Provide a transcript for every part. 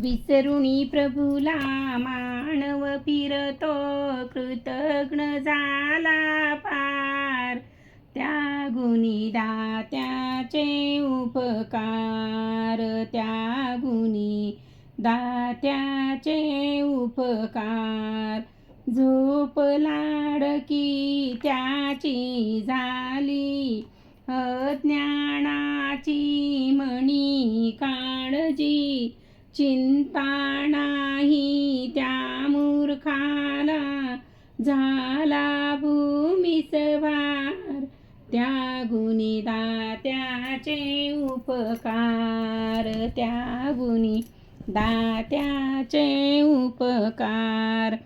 विसरुणी प्रभुला मानव फिरतो कृतघ्न झाला पार. त्या गुणी दात्याचे उपकार त्या गुणी दात्याचे उपकार. झोप लाडकी त्याची झाली अज्ञानाची मणी काळजी चिंता नाही त्या मूर्खाला. झाला भूमीसवार त्या गुणी दात्याचे उपकार. त्या गुणी दात्याचे उपकार.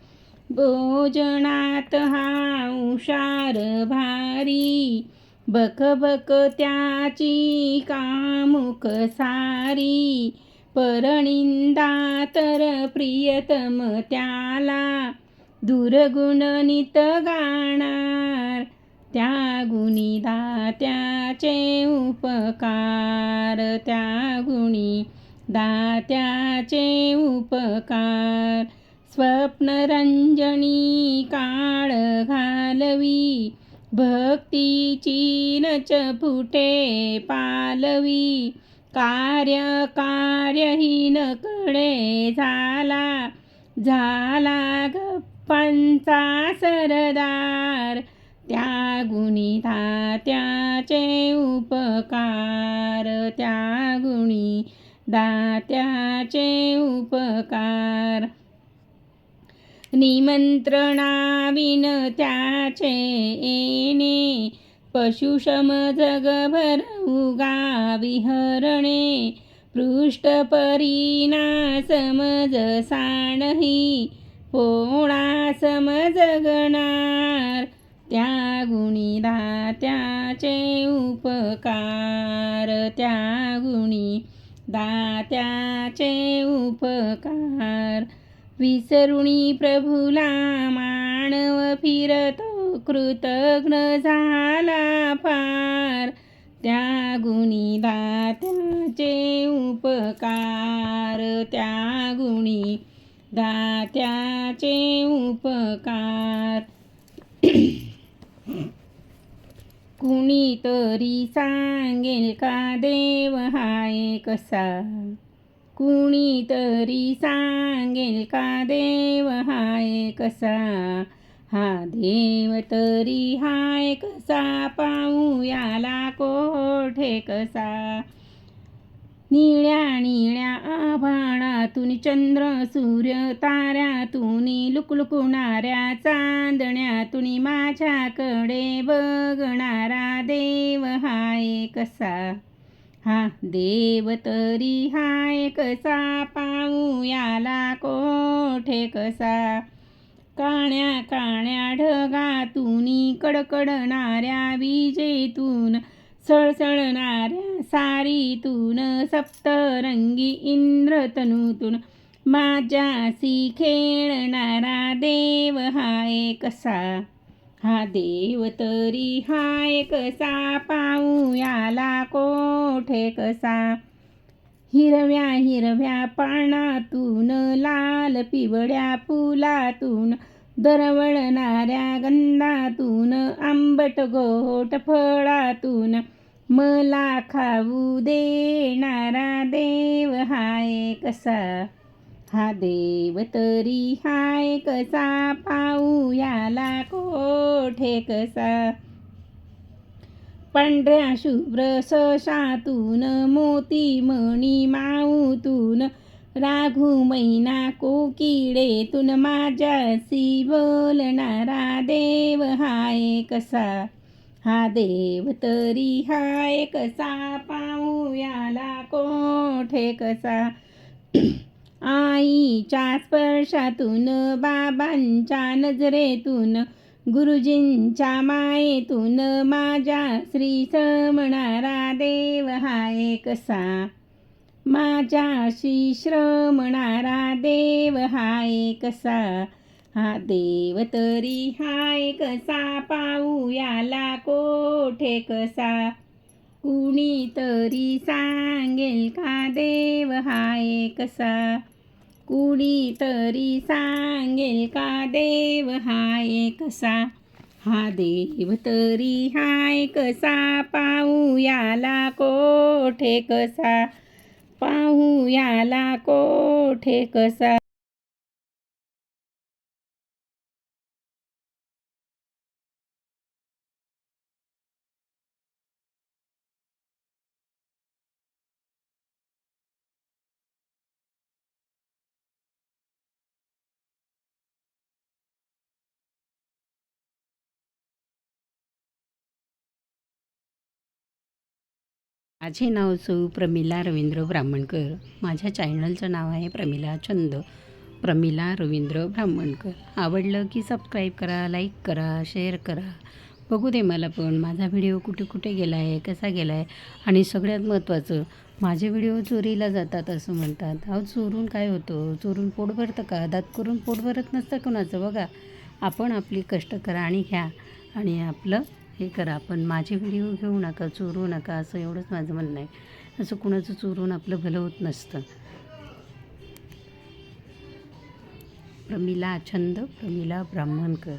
भोजनात हा हुशार भारी. बकबक त्याची कामुक सारी. परनिंदा तर प्रियतम त्याला दुर्गुण नित गाणार. त्या गुणी दात्याचे उपकार त्या गुणी दात्याचे उपकार. स्वप्नरंजनी काळ घालवी भक्तीची नच फुटे पालवी. कार्य कार्यहीन कडे झाला झाला गप्पांचा सरदार. त्या गुणी दात्याचे उपकार त्या गुणी दात्याचे उपकार. निमंत्रणाविन त्याचे येणे पशुषम जगभर उगा विहरणे पृष्ठपरीना समज साणही पोळा समजगणार त्या गुणी दात्याचे उपकार त्या गुणी दात्याचे उपकार. विसरुणी प्रभुला मानव फिरतो कृतज्ञ झाला फार. त्या गुणी दात्याचे उपकार त्या गुणी दात्याचे उपकार. कुणीतरी सांगेल का देव हाय कसा? कुणीतरी सांगेल का देव हाय कसा? हा देव तरी हाय कसा पाऊ याला कोठे कसा? निळ्या निळ्या आभाळातून चंद्र सूर्य ताऱ्यातून लुकलुकणाऱ्या चांदण्यातून माझ्याकडे बघणारा देव हाय कसा? हा देव तरी हाय कसा पाऊ याला कोठे कसा? काण्या काण्या ढगातून कडकडणाऱ्या विजेतून सळसळणाऱ्या सारीतून सप्तरंगी इंद्रतनूतून माझ्यासी खेळणारा देव हाय कसा हा देव तरी हाय कसा पाऊयाला याला कोठे कसा? हिरव्या हिरव्या पानातून लाल पिवळ्या फुलातून दरवळणाऱ्या गंधातून आंबट गोट फळातून मला खाऊ देणारा देव हाय कसा? हा देव तरी हाय कसा? पाऊ याला कोठे कसा? पांढऱ्या शुभ्र सशातून मोती मणी माऊतून राघू मैना कोकिडेतून माझ्याशी बोलणारा देव हाय कसा? हा देव तरी हाय कसा? पाहूयाला कोठे कसा? आईच्या स्पर्शातून बाबांच्या नजरेतून गुरुजींच्या मायेतून माझ्या श्री समणारा देव हाय कसा? माझ्याशी श्रमणारा देव हाय कसा? हा देव तरी हाय कसा? पाऊयाला याला कोठे कसा? कुणी तरी सांगेल का देव हाय कसा? कुणी तरी सांगेल का देव हाय कसा? हा देव तरी हाय कसा? पाऊयाला कोठे कसा? पाहू याला कोठे कसा माझे नाव सौ प्रमिला रवींद्र ब्राह्मणकर. माझ्या चॅनलचं नाव आहे प्रमिला छंद प्रमिला रवींद्र ब्राह्मणकर. आवडलं की सबस्क्राईब करा लाईक करा शेअर करा. बघू दे मला पण माझा व्हिडिओ कुठे कुठे गेला आहे कसा गेला आहे आणि सगळ्यात महत्त्वाचं माझे व्हिडिओ चोरीला जातात असं म्हणतात. अहो चोरून काय होतं? चोरून पोट भरतं का? दात करून पोट भरत नसतं कोणाचं? बघा आपण आपली कष्ट करा आणि घ्या आणि आपलं हे करा पण माझे व्हिडिओ घेऊ नका चोरू नका असं एवढंच माझं म्हणणं आहे. असं कुणाचं चोरून आपलं भलं होत नसतं. प्रमिला छंद प्रमिला ब्राह्मणकर.